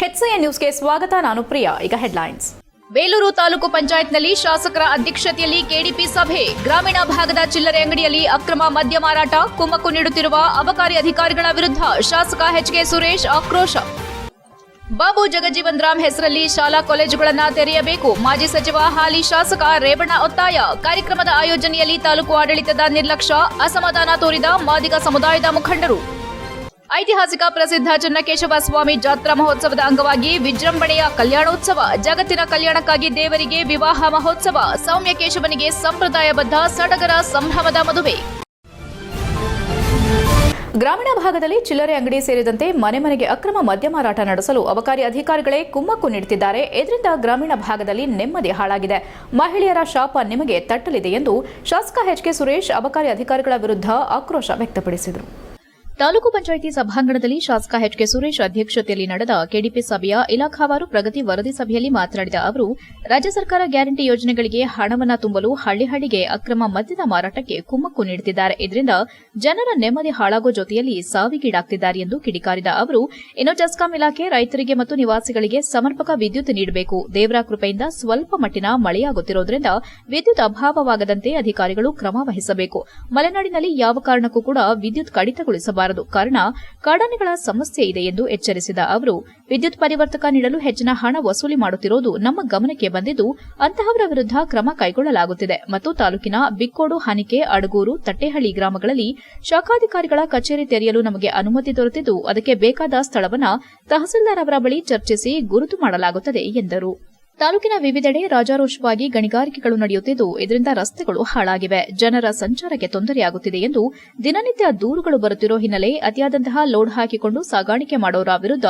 HCN ನ್ಯೂಸ್ಗೆ ಸ್ವಾಗತ, ನಾನು ಪ್ರಿಯಾ. ಈಗ ಹೆಡ್ಲೈನ್ಸ್. ಬೇಲೂರು ತಾಲೂಕು ಪಂಚಾಯತ್ನಲ್ಲಿ ಶಾಸಕರ ಅಧ್ಯಕ್ಷತೆಯಲ್ಲಿ ಕೆಡಿಪಿ ಸಭೆ. ಗ್ರಾಮೀಣ ಭಾಗದ ಚಿಲ್ಲರೆ ಅಂಗಡಿಯಲ್ಲಿ ಅಕ್ರಮ ಮದ್ಯ ಮಾರಾಟ ಕುಮ್ಮಕ್ಕು ನೀಡುತ್ತಿರುವ ಅಬಕಾರಿ ಅಧಿಕಾರಿಗಳ ವಿರುದ್ಧ ಶಾಸಕ ಎಚ್ಕೆ ಸುರೇಶ್ ಆಕ್ರೋಶ. ಬಾಬು ಜಗಜೀವನ್ ರಾಮ್ ಹೆಸರಲ್ಲಿ ಶಾಲಾ ಕಾಲೇಜುಗಳನ್ನು ತೆರೆಯಬೇಕು. ಮಾಜಿ ಸಚಿವ ಹಾಲಿ ಶಾಸಕ ರೇವಣ್ಣ ಒತ್ತಾಯ. ಕಾರ್ಯಕ್ರಮದ ಆಯೋಜನೆಯಲ್ಲಿ ತಾಲೂಕು ಆಡಳಿತದ ನಿರ್ಲಕ್ಷ್ಯ, ಅಸಮಾಧಾನ ತೋರಿದ ಮಾದಿಗ ಸಮುದಾಯದ ಮುಖಂಡರು. ಐತಿಹಾಸಿಕ ಪ್ರಸಿದ್ಧ ಚನ್ನಕೇಶವ ಸ್ವಾಮಿ ಜಾತ್ರಾ ಮಹೋತ್ಸವದ ಅಂಗವಾಗಿ ವಿಜೃಂಭಣೆಯ ಕಲ್ಯಾಣೋತ್ಸವ, ಜಗತ್ತಿನ ಕಲ್ಯಾಣಕ್ಕಾಗಿ ದೇವರಿಗೆ ವಿವಾಹ ಮಹೋತ್ಸವ, ಸೌಮ್ಯ ಕೇಶವನಿಗೆ ಸಂಪ್ರದಾಯಬದ್ಧ ಸಡಗರ ಸಂಭ್ರಮದ ಮದುವೆ. ಗ್ರಾಮೀಣ ಭಾಗದಲ್ಲಿ ಚಿಲ್ಲರೆ ಅಂಗಡಿ ಸೇರಿದಂತೆ ಮನೆ ಮನೆಗೆ ಅಕ್ರಮ ಮದ್ಯ ಮಾರಾಟ ನಡೆಸಲು ಅಬಕಾರಿ ಅಧಿಕಾರಿಗಳೇ ಕುಮ್ಮಕ್ಕು ನೀಡುತ್ತಿದ್ದಾರೆ. ಇದರಿಂದ ಗ್ರಾಮೀಣ ಭಾಗದಲ್ಲಿ ನೆಮ್ಮದಿ ಹಾಳಾಗಿದೆ. ಮಹಿಳೆಯರ ಶಾಪ ನಿಮಗೆ ತಟ್ಟಲಿದೆ ಎಂದು ಶಾಸಕ ಎಚ್ಕೆ ಸುರೇಶ್ ಅಬಕಾರಿ ಅಧಿಕಾರಿಗಳ ವಿರುದ್ಧ ಆಕ್ರೋಶ ವ್ಯಕ್ತಪಡಿಸಿದರು. ತಾಲೂಕು ಪಂಚಾಯಿತಿ ಸಭಾಂಗಣದಲ್ಲಿ ಶಾಸಕ ಎಚ್ಕೆ ಸುರೇಶ್ ಅಧ್ಯಕ್ಷತೆಯಲ್ಲಿ ನಡೆದ ಕೆಡಿಪಿ ಸಭೆಯ ಇಲಾಖಾವಾರು ಪ್ರಗತಿ ವರದಿ ಸಭೆಯಲ್ಲಿ ಮಾತನಾಡಿದ ಅವರು, ರಾಜ್ಯ ಸರ್ಕಾರ ಗ್ಯಾರಂಟಿ ಯೋಜನೆಗಳಿಗೆ ಹಣವನ್ನು ತುಂಬಲು ಹಳ್ಳಿ ಹಳ್ಳಿಗೆ ಅಕ್ರಮ ಮದ್ಯದ ಮಾರಾಟಕ್ಕೆ ಕುಮ್ಮಕ್ಕು ನೀಡುತ್ತಿದ್ದಾರೆ. ಇದರಿಂದ ಜನರ ನೆಮ್ಮದಿ ಹಾಳಾಗುವ ಜೊತೆಯಲ್ಲಿ ಸಾವಿಗೀಡಾಗ್ತಿದ್ದಾರೆ ಎಂದು ಕಿಡಿಕಾರಿದ ಅವರು, ಇನ್ನು ಜಸ್ಕಾಂ ಇಲಾಖೆ ರೈತರಿಗೆ ಮತ್ತು ನಿವಾಸಿಗಳಿಗೆ ಸಮರ್ಪಕ ವಿದ್ಯುತ್ ನೀಡಬೇಕು. ದೇವರ ಕೃಪೆಯಿಂದ ಸ್ವಲ್ಪ ಮಟ್ಟಿನ ಮಳೆಯಾಗುತ್ತಿರುವುದರಿಂದ ವಿದ್ಯುತ್ ಅಭಾವವಾಗದಂತೆ ಅಧಿಕಾರಿಗಳು ಕ್ರಮ ವಹಿಸಬೇಕು. ಮಲೆನಾಡಿನಲ್ಲಿ ಯಾವ ಕಾರಣಕ್ಕೂ ಕೂಡ ವಿದ್ಯುತ್ ಕಡಿತಗೊಳಿಸಬಾರದು. ಕಾರಣ, ಕಾಡಾನೆಗಳ ಸಮಸ್ಯೆ ಇದೆ ಎಂದು ಎಚ್ಚರಿಸಿದ ಅವರು, ವಿದ್ಯುತ್ ಪರಿವರ್ತಕ ನೀಡಲು ಹೆಚ್ಚಿನ ಹಣ ವಸೂಲಿ ಮಾಡುತ್ತಿರುವುದು ನಮ್ಮ ಗಮನಕ್ಕೆ ಬಂದಿದ್ದು, ಅಂತಹವರ ವಿರುದ್ಧ ಕ್ರಮ ಕೈಗೊಳ್ಳಲಾಗುತ್ತಿದೆ. ಮತ್ತು ತಾಲೂಕಿನ ಬಿಕ್ಕೋಡು, ಹನಿಕೆ, ಅಡಗೂರು, ತಟ್ಟೆಹಳ್ಳಿ ಗ್ರಾಮಗಳಲ್ಲಿ ಶಾಖಾಧಿಕಾರಿಗಳ ಕಚೇರಿ ತೆರೆಯಲು ನಮಗೆ ಅನುಮತಿ ದೊರೆತಿದ್ದು, ಅದಕ್ಕೆ ಬೇಕಾದ ಸ್ಥಳವನ್ನ ತಹಸೀಲ್ದಾರ್ ಅವರ ಬಳಿ ಚರ್ಚಿಸಿ ಗುರುತು ಮಾಡಲಾಗುತ್ತದೆ ಎಂದರು. ತಾಲೂಕಿನ ವಿವಿಧೆಡೆ ರಾಜಾರೋಷವಾಗಿ ಗಣಿಗಾರಿಕೆಗಳು ನಡೆಯುತ್ತಿದ್ದು, ಇದರಿಂದ ರಸ್ತೆಗಳು ಹಾಳಾಗಿವೆ. ಜನರ ಸಂಚಾರಕ್ಕೆ ತೊಂದರೆಯಾಗುತ್ತಿದೆ ಎಂದು ದಿನನಿತ್ಯ ದೂರುಗಳು ಬರುತ್ತಿರೋ ಹಿನ್ನೆಲೆ ಅತಿಯಾದಂತಹ ಲೋಡ್ ಹಾಕಿಕೊಂಡು ಸಾಗಾಣಿಕೆ ಮಾಡೋರ ವಿರುದ್ಧ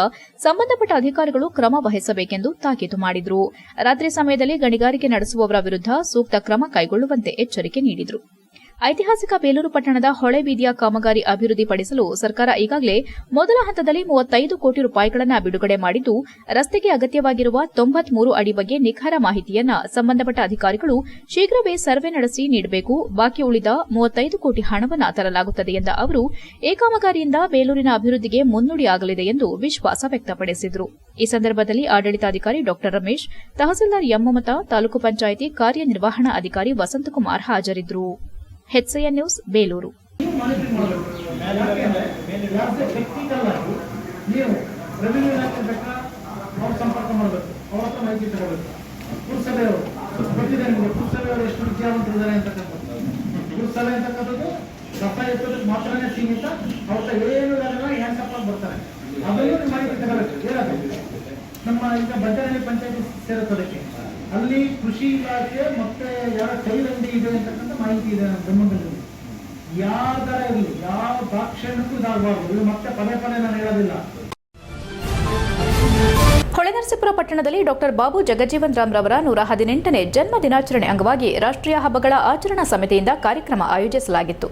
ಸಂಬಂಧಪಟ್ಟ ಅಧಿಕಾರಿಗಳು ಕ್ರಮ ವಹಿಸಬೇಕೆಂದು ತಾಕೀತು ಮಾಡಿದರು. ರಾತ್ರಿ ಸಮಯದಲ್ಲಿ ಗಣಿಗಾರಿಕೆ ನಡೆಸುವವರ ವಿರುದ್ಧ ಸೂಕ್ತ ಕ್ರಮ ಕೈಗೊಳ್ಳುವಂತೆ ಎಚ್ಚರಿಕೆ ನೀಡಿದರು. ಐತಿಹಾಸಿಕ ಬೇಲೂರು ಪಟ್ಟಣದ ಹೊಳೆ ಬೀದಿಯ ಕಾಮಗಾರಿ ಅಭಿವೃದ್ಧಿಪಡಿಸಲು ಸರ್ಕಾರ ಈಗಾಗಲೇ ಮೊದಲ ಹಂತದಲ್ಲಿ ಮೂವತ್ತೈದು ಕೋಟಿ ರೂಪಾಯಿಗಳನ್ನು ಬಿಡುಗಡೆ ಮಾಡಿದ್ದು, ರಸ್ತೆಗೆ ಅಗತ್ಯವಾಗಿರುವ ತೊಂಬತ್ಮೂರು ಅಡಿ ಬಗ್ಗೆ ನಿಖರ ಮಾಹಿತಿಯನ್ನ ಸಂಬಂಧಪಟ್ಟ ಅಧಿಕಾರಿಗಳು ಶೀಘ್ರವೇ ಸರ್ವೆ ನಡೆಸಿ ನೀಡಬೇಕು. ಬಾಕಿ ಉಳಿದ ಮೂವತ್ತೈದು ಕೋಟಿ ಹಣವನ್ನು ತರಲಾಗುತ್ತದೆ ಎಂದ ಅವರು ಈ ಕಾಮಗಾರಿಯಿಂದ ಬೇಲೂರಿನ ಅಭಿವೃದ್ಧಿಗೆ ಮುನ್ನುಡಿಯಾಗಲಿದೆ ಎಂದು ವಿಶ್ವಾಸ ವ್ಯಕ್ತಪಡಿಸಿದರು. ಈ ಸಂದರ್ಭದಲ್ಲಿ ಆಡಳಿತಾಧಿಕಾರಿ ಡಾ. ರಮೇಶ್, ತಹಸೀಲ್ದಾರ್ ಯಮ್ಮಮತ ಮಮತಾ, ತಾಲೂಕು ಪಂಚಾಯಿತಿ ಕಾರ್ಯನಿರ್ವಹಣಾ ಅಧಿಕಾರಿ ವಸಂತಕುಮಾರ್ ಹಾಜರಿದ್ದರು ಹೆಚ್ಎನ್ ನ್ಯೂಸ್ ಬೇಲೂರು. ಮಾತ್ರನೇ ಸೀಮಿತ. ಅವ್ರ ಏನು ಬರ್ತಾರೆ ಮಾಹಿತಿ ನಮ್ಮ ಈಗ ಬಡ್ಡನಹಳ್ಳಿ ಪಂಚಾಯತಿ ಸೇರುತ್ತದಕ್ಕೆ ಅಲ್ಲಿ ಕೃಷಿ ಇಲಾಖೆ ಮತ್ತೆ ಯಾರ ಕೈಲಂಡಿ ಇದೆ ಅಂತಕ್ಕಂಥ ಮಾಹಿತಿ ಇದೆ ಬ್ರಹ್ಮಗಂಧದಲ್ಲಿ ಯಾವ ಯಾವ್ದಾರ ಇರಲಿ, ಯಾವ ಭಾಕ್ಷಣಕ್ಕೂ ಇದಾಗಬಾರ್ದು. ಇದು ಮತ್ತೆ ಪದೇ ಪದೇ ನಾನು ಹೇಳೋದಿಲ್ಲ. ಹೊಳೆನರಸೀಪುರ ಪಟ್ಟಣದಲ್ಲಿ ಡಾಕ್ಟರ್ ಬಾಬು ಜಗಜೀವನ್ ರಾಮ್ ರವರ ನೂರ ಹದಿನೆಂಟನೇ ಜನ್ಮ ದಿನಾಚರಣೆ ಅಂಗವಾಗಿ ರಾಷ್ಟ್ರೀಯ ಹಬ್ಬಗಳ ಆಚರಣಾ ಸಮಿತಿಯಿಂದ ಕಾರ್ಯಕ್ರಮ ಆಯೋಜಿಸಲಾಗಿತ್ತು.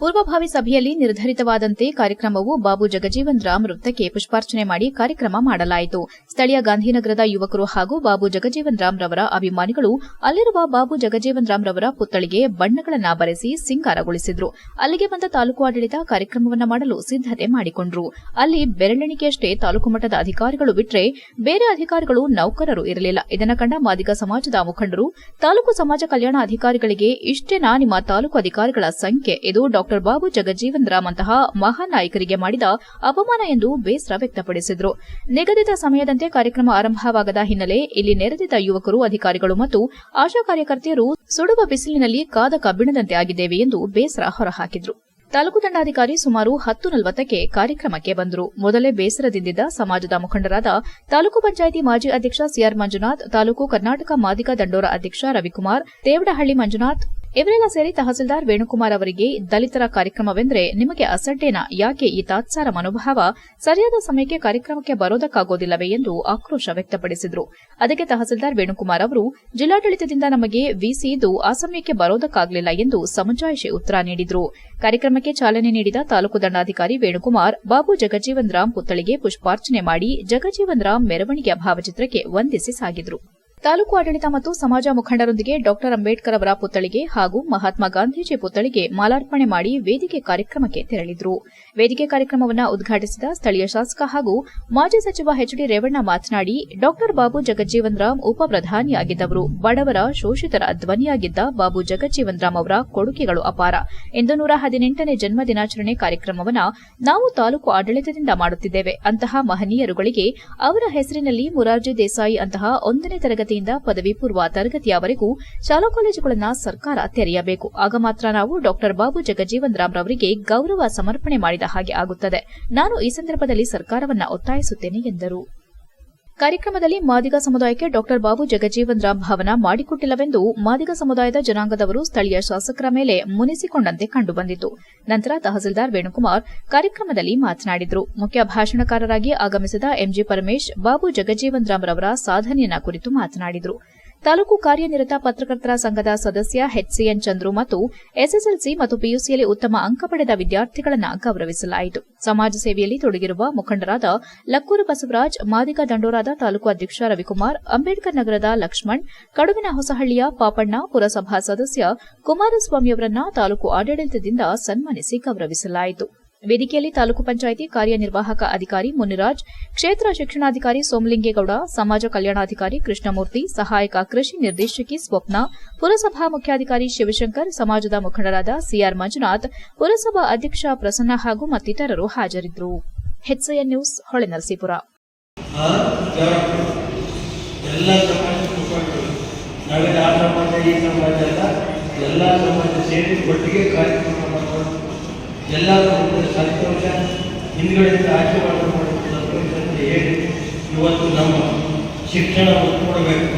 ಪೂರ್ವಭಾವಿ ಸಭೆಯಲ್ಲಿ ನಿರ್ಧರಿತವಾದಂತೆ ಕಾರ್ಯಕ್ರಮವು ಬಾಬು ಜಗಜೀವನ್ ರಾಮ್ ವೃತ್ತಕ್ಕೆ ಪುಷ್ಪಾರ್ಚನೆ ಮಾಡಿ ಕಾರ್ಯಕ್ರಮ ಮಾಡಲಾಯಿತು. ಸ್ಥಳೀಯ ಗಾಂಧಿನಗರದ ಯುವಕರು ಹಾಗೂ ಬಾಬು ಜಗಜೀವನ್ ರಾಮ್ ರವರ ಅಭಿಮಾನಿಗಳು ಅಲ್ಲಿರುವ ಬಾಬು ಜಗಜೀವನ್ ರಾಮ್ ರವರ ಪುತ್ಥಳಿಗೆ ಬಣ್ಣಗಳನ್ನು ಬರೆಸಿ ಸಿಂಗಾರಗೊಳಿಸಿದ್ರು. ಅಲ್ಲಿಗೆ ಬಂದ ತಾಲೂಕು ಆಡಳಿತ ಕಾರ್ಯಕ್ರಮವನ್ನ ಮಾಡಲು ಸಿದ್ದತೆ ಮಾಡಿಕೊಂಡ್ರು. ಅಲ್ಲಿ ಬೆರಳೆಣಿಕೆಯಷ್ಟೇ ತಾಲೂಕು ಮಟ್ಟದ ಅಧಿಕಾರಿಗಳು ಬಿಟ್ರೆ ಬೇರೆ ಅಧಿಕಾರಿಗಳು ನೌಕರರು ಇರಲಿಲ್ಲ. ಇದನ್ನು ಕಂಡ ಮಾದಿಗ ಸಮಾಜದ ಮುಖಂಡರು, ತಾಲೂಕು ಸಮಾಜ ಕಲ್ಯಾಣ ಅಧಿಕಾರಿಗಳಿಗೆ ಇಷ್ಟೇನಾ ನಿಮ್ಮ ತಾಲೂಕು ಅಧಿಕಾರಿಗಳ ಸಂಖ್ಯೆ, ಇದು ಡಾಕ್ಟರ್ ಬಾಬು ಜಗಜೀವನ್ ರಾಮ್ ಅಂತಹ ಮಹಾನ್ ನಾಯಕರಿಗೆ ಮಾಡಿದ ಅಪಮಾನ ಎಂದು ಬೇಸರ ವ್ಯಕ್ತಪಡಿಸಿದರು. ನಿಗದಿತ ಸಮಯದಂತೆ ಕಾರ್ಯಕ್ರಮ ಆರಂಭವಾಗದ ಹಿನ್ನೆಲೆ ಇಲ್ಲಿ ನೆರೆದಿದ್ದ ಯುವಕರು, ಅಧಿಕಾರಿಗಳು ಮತ್ತು ಆಶಾ ಕಾರ್ಯಕರ್ತೆಯರು ಸುಡುವ ಬಿಸಿಲಿನಲ್ಲಿ ಕಾದ ಕಬ್ಬಿಣದಂತೆ ಆಗಿದ್ದೇವೆ ಎಂದು ಬೇಸರ ಹೊರಹಾಕಿದರು. ತಾಲೂಕು ದಂಡಾಧಿಕಾರಿ ಸುಮಾರು ಹತ್ತು ನಲವತ್ತಕ್ಕೆ ಕಾರ್ಯಕ್ರಮಕ್ಕೆ ಬಂದರು. ಮೊದಲೇ ಬೇಸರದಿಂದಿದ್ದ ಸಮಾಜದ ಮುಖಂಡರಾದ ತಾಲೂಕು ಪಂಚಾಯಿತಿ ಮಾಜಿ ಅಧ್ಯಕ್ಷ ಸಿಆರ್ ಮಂಜುನಾಥ್, ತಾಲೂಕು ಕರ್ನಾಟಕ ಮಾದಿಗ ದಂಡೋರ ಅಧ್ಯಕ್ಷ ರವಿಕುಮಾರ್, ತೇವಡಹಳ್ಳಿ ಮಂಜುನಾಥ್ ಇವರೆಲ್ಲ ಸೇರಿ ತಹಸೀಲ್ದಾರ್ ವೇಣುಕುಮಾರ್ ಅವರಿಗೆ ದಲಿತರ ಕಾರ್ಯಕ್ರಮವೆಂದರೆ ನಿಮಗೆ ಅಸಡ್ಡೇನ? ಯಾಕೆ ಈ ತಾತ್ಸಾರ ಮನೋಭಾವ? ಸರಿಯಾದ ಸಮಯಕ್ಕೆ ಕಾರ್ಯಕ್ರಮಕ್ಕೆ ಬರೋದಕ್ಕಾಗೋದಿಲ್ಲವೇ ಎಂದು ಆಕ್ರೋಶ ವ್ಯಕ್ತಪಡಿಸಿದರು. ಅದಕ್ಕೆ ತಹಸೀಲ್ದಾರ್ ವೇಣುಕುಮಾರ್ ಅವರು, ಜಿಲ್ಲಾಡಳಿತದಿಂದ ನಮಗೆ ವಿಸಿ ಇದ್ದು ಆ ಸಮಯಕ್ಕೆ ಬರೋದಕ್ಕಾಗಲಿಲ್ಲ ಎಂದು ಸಮಜಾಯಿಷಿ ಉತ್ತರ ನೀಡಿದರು. ಕಾರ್ಯಕ್ರಮಕ್ಕೆ ಚಾಲನೆ ನೀಡಿದ ತಾಲೂಕು ದಂಡಾಧಿಕಾರಿ ವೇಣುಕುಮಾರ್, ಬಾಬು ಜಗಜೀವನ್ ರಾಮ್ ಪುತ್ಥಳಿಗೆ ಪುಷ್ಪಾರ್ಚನೆ ಮಾಡಿ ಜಗಜೀವನ್ ರಾಮ್ ಮೆರವಣಿಗೆಯ ಭಾವಚಿತ್ರಕ್ಕೆ ವಂದಿಸಿ ಸಾಗಿದರು. ತಾಲೂಕು ಆಡಳಿತ ಮತ್ತು ಸಮಾಜ ಮುಖಂಡರೊಂದಿಗೆ ಡಾಕ್ಟರ್ ಅಂಬೇಡ್ಕರ್ ಅವರ ಪುತ್ಥಳಿಗೆ ಹಾಗೂ ಮಹಾತ್ಮ ಗಾಂಧೀಜಿ ಪುತ್ಥಳಿಗೆ ಮಾಲಾರ್ಪಣೆ ಮಾಡಿ ವೇದಿಕೆ ಕಾರ್ಯಕ್ರಮಕ್ಕೆ ತೆರಳಿದರು. ವೇದಿಕೆ ಕಾರ್ಯಕ್ರಮವನ್ನು ಉದ್ಘಾಟಿಸಿದ ಸ್ಥಳೀಯ ಶಾಸಕ ಹಾಗೂ ಮಾಜಿ ಸಚಿವ ಎಚ್ಡಿ ರೇವಣ್ಣ ಮಾತನಾಡಿ, ಡಾಕ್ಟರ್ ಬಾಬು ಜಗಜ್ಜೀವನ್ ರಾಮ್ ಉಪ ಪ್ರಧಾನಿಯಾಗಿದ್ದವರು ಬಡವರ ಶೋಷಿತರ ಧ್ವನಿಯಾಗಿದ್ದ ಬಾಬು ಜಗಜ್ಜೀವನ್ ರಾಮ್ ಅವರ ಕೊಡುಗೆಗಳು ಅಪಾರ. ಎಂದು ನೂರ ಹದಿನೆಂಟನೇ ಜನ್ಮ ದಿನಾಚರಣೆ ಕಾರ್ಯಕ್ರಮವನ್ನು ನಾವು ತಾಲೂಕು ಆಡಳಿತದಿಂದ ಮಾಡುತ್ತಿದ್ದೇವೆ. ಅಂತಹ ಮಹನೀಯರುಗಳಿಗೆ ಅವರ ಹೆಸರಿನಲ್ಲಿ ಮುರಾರ್ಜಿ ದೇಸಾಯಿ ಅಂತಹ ಒಂದನೇ ತರಗತಿಯಿಂದ ಪದವಿ ಪೂರ್ವ ತರಗತಿಯವರೆಗೂ ಶಾಲಾ ಕಾಲೇಜುಗಳನ್ನು ಸರ್ಕಾರ ತೆರೆಯಬೇಕು. ಆಗ ಮಾತ್ರ ನಾವು ಡಾಕ್ಟರ್ ಬಾಬು ಜಗಜೀವನ್ ರಾಮ್ ರವರಿಗೆ ಗೌರವ ಸಮರ್ಪಣೆ ಮಾಡಿದ ಹಾಗೆ ಆಗುತ್ತದೆ. ನಾನು ಈ ಸಂದರ್ಭದಲ್ಲಿ ಸರ್ಕಾರವನ್ನು ಒತ್ತಾಯಿಸುತ್ತೇನೆ ಎಂದರು. ಕಾರ್ಯಕ್ರಮದಲ್ಲಿ ಮಾದಿಗ ಸಮುದಾಯಕ್ಕೆ ಡಾಕ್ಟರ್ ಬಾಬು ಜಗಜೀವನ್ ರಾಮ್ ಭವನ ಮಾಡಿಕೊಟ್ಟಿಲ್ಲವೆಂದು ಮಾದಿಗ ಸಮುದಾಯದ ಜನಾಂಗದವರು ಸ್ಥಳೀಯ ಶಾಸಕರ ಮೇಲೆ ಮುನಿಸಿಕೊಂಡಂತೆ ಕಂಡುಬಂದಿತು. ನಂತರ ತಹಸೀಲ್ದಾರ್ ವೇಣುಕುಮಾರ್ ಕಾರ್ಯಕ್ರಮದಲ್ಲಿ ಮಾತನಾಡಿದರು. ಮುಖ್ಯ ಭಾಷಣಕಾರರಾಗಿ ಆಗಮಿಸಿದ ಎಂಜಿ ಪರಮೇಶ್, ಬಾಬು ಜಗಜೀವನ್ ರಾಮ್ ರವರ ಸಾಧನೆಯನ್ನ ಕುರಿತು ಮಾತನಾಡಿದರು. ತಾಲೂಕು ಕಾರ್ಯನಿರತ ಪತ್ರಕರ್ತರ ಸಂಘದ ಸದಸ್ಯ ಎಚ್ಸಿಎನ್ ಚಂದ್ರು ಮತ್ತು ಎಸ್ಎಸ್ಎಲ್ಸಿ ಮತ್ತು ಪಿಯುಸಿಯಲ್ಲಿ ಉತ್ತಮ ಅಂಕ ಪಡೆದ ವಿದ್ಯಾರ್ಥಿಗಳನ್ನು ಗೌರವಿಸಲಾಯಿತು. ಸಮಾಜ ಸೇವೆಯಲ್ಲಿ ತೊಡಗಿರುವ ಮುಖಂಡರಾದ ಲಕ್ಕೂರು ಬಸವರಾಜ್, ಮಾದಿಗ ದಂಡೋರಾದ ತಾಲೂಕು ಅಧ್ಯಕ್ಷ ರವಿಕುಮಾರ್, ಅಂಬೇಡ್ಕರ್ ನಗರದ ಲಕ್ಷ್ಮಣ್, ಕಡುವಿನ ಹೊಸಹಳ್ಳಿಯ ಪಾಪಣ್ಣ ಪುರಸಭಾ ಸದಸ್ಯ ಕುಮಾರಸ್ವಾಮಿಯವರನ್ನ ತಾಲೂಕು ಆಡಳಿತದಿಂದ ಸನ್ಮಾನಿಸಿ ಗೌರವಿಸಲಾಯಿತು. ವೇದಿಕೆಯಲ್ಲಿ ತಾಲೂಕು ಪಂಚಾಯಿತಿ ಕಾರ್ಯನಿರ್ವಾಹಕ ಅಧಿಕಾರಿ ಮುನಿರಾಜ್, ಕ್ಷೇತ್ರ ಶಿಕ್ಷಣಾಧಿಕಾರಿ ಸೋಮಲಿಂಗೇಗೌಡ, ಸಮಾಜ ಕಲ್ಯಾಣಾಧಿಕಾರಿ ಕೃಷ್ಣಮೂರ್ತಿ, ಸಹಾಯಕ ಕೃಷಿ ನಿರ್ದೇಶಕಿ ಸ್ವಪ್ನ, ಪುರಸಭಾ ಮುಖ್ಯಾಧಿಕಾರಿ ಶಿವಶಂಕರ್, ಸಮಾಜದ ಮುಖಂಡರಾದ ಸಿಆರ್ ಮಂಜುನಾಥ್, ಪುರಸಭಾ ಅಧ್ಯಕ್ಷ ಪ್ರಸನ್ನ ಹಾಗೂ ಮತ್ತಿತರರು ಹಾಜರಿದ್ದರು. ನ್ಯೂಸ್, ಹೊಳೆನರಸೀಪುರ. ಎಲ್ಲ ಸಮಾಜ ಸೇರಿ ಒಟ್ಟಿಗೆ ಕಾರ್ಯಕ್ರಮ ಮಾಡ್ಕೊಂಡು ಎಲ್ಲ ಸಮಾಜ ಸಂತೋಷ ಹಿಂದುಗಡೆಯಿಂದ ಆಶೀರ್ವಾದ ಮಾಡೋದು ಸಂತೋಷ ಅಂತ ಹೇಳಿ ಇವತ್ತು ನಮ್ಮ ಶಿಕ್ಷಣ ಕೊಡಬೇಕು.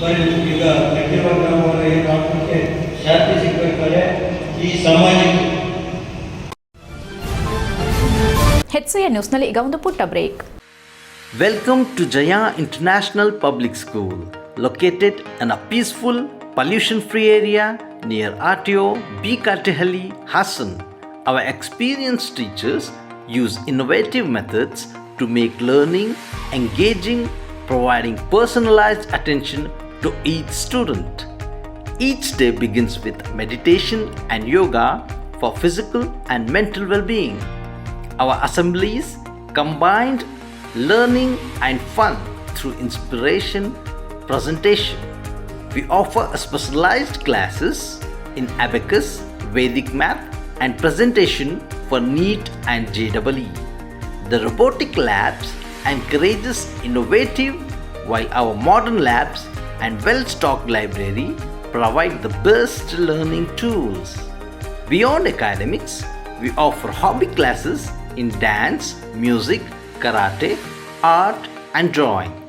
ಬರೀ ಈಗ ಕಟ್ಟಿರುವ ಅವರ ಏನು ಆತ್ಮಕ್ಕೆ ಶಾಂತಿ ಸಿಗಬೇಕಾದ್ರೆ ಈ ಸಮಾಜಕ್ಕೆ. ಹೆಚ್ಸಿಯ ನ್ಯೂಸ್ನಲ್ಲಿ ಈಗ ಒಂದು ಪುಟ್ಟ break. Welcome to Jaya international public school located in a peaceful pollution free area near RTO B. Hassan. Our experienced teachers use innovative methods to make learning engaging, providing personalized attention to each student. Each day begins with meditation and yoga for physical and mental well being. Our assemblies combined learning and fun through inspiration presentation. We offer specialized classes in abacus, Vedic math, and presentation for NEET and JEE. The robotic labs encourages innovative while our modern labs and well-stocked library provide the best learning tools. Beyond academics, we offer hobby classes in dance, music, karate, art, and drawing.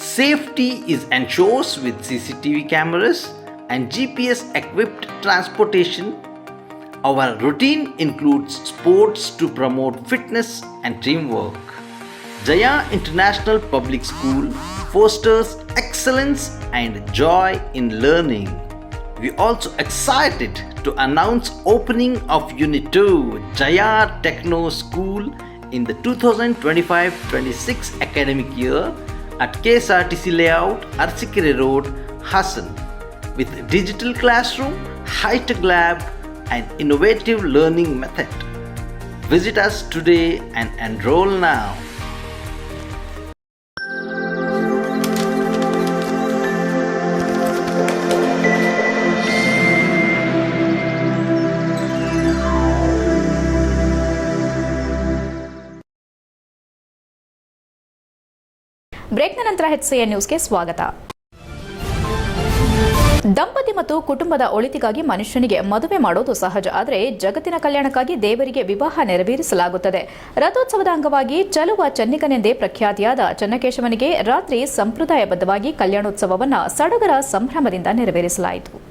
Safety is ensured with CCTV cameras and GPS equipped transportation. Our routine includes sports to promote fitness and teamwork. Jaya International Public School fosters excellence and joy in learning. We are also excited to announce opening of Unit 2 Jaya Techno School in the 2025-26 academic year at KSRTC Layout, Arsikere Road, Hassan with digital classroom, high-tech lab and innovative learning method. Visit us today and enroll now. ಬ್ರೇಕ್ನ ನಂತರ HCN ನ್ಯೂಸ್ಗೆ ಸ್ವಾಗತ. ದಂಪತಿ ಮತ್ತು ಕುಟುಂಬದ ಒಳಿತಿಗಾಗಿ ಮನುಷ್ಯನಿಗೆ ಮದುವೆ ಮಾಡೋದು ಸಹಜ. ಆದರೆ ಜಗತ್ತಿನ ಕಲ್ಯಾಣಕ್ಕಾಗಿ ದೇವರಿಗೆ ವಿವಾಹ ನೆರವೇರಿಸಲಾಗುತ್ತದೆ. ರಥೋತ್ಸವದ ಅಂಗವಾಗಿ ಚಲುವ ಚನ್ನಿಕನೆಂದೇ ಪ್ರಖ್ಯಾತಿಯಾದ ಚನ್ನಕೇಶವನಿಗೆ ರಾತ್ರಿ ಸಂಪ್ರದಾಯಬದ್ಧವಾಗಿ ಕಲ್ಯಾಣೋತ್ಸವವನ್ನು ಸಡಗರ ಸಂಭ್ರಮದಿಂದ ನೆರವೇರಿಸಲಾಯಿತು.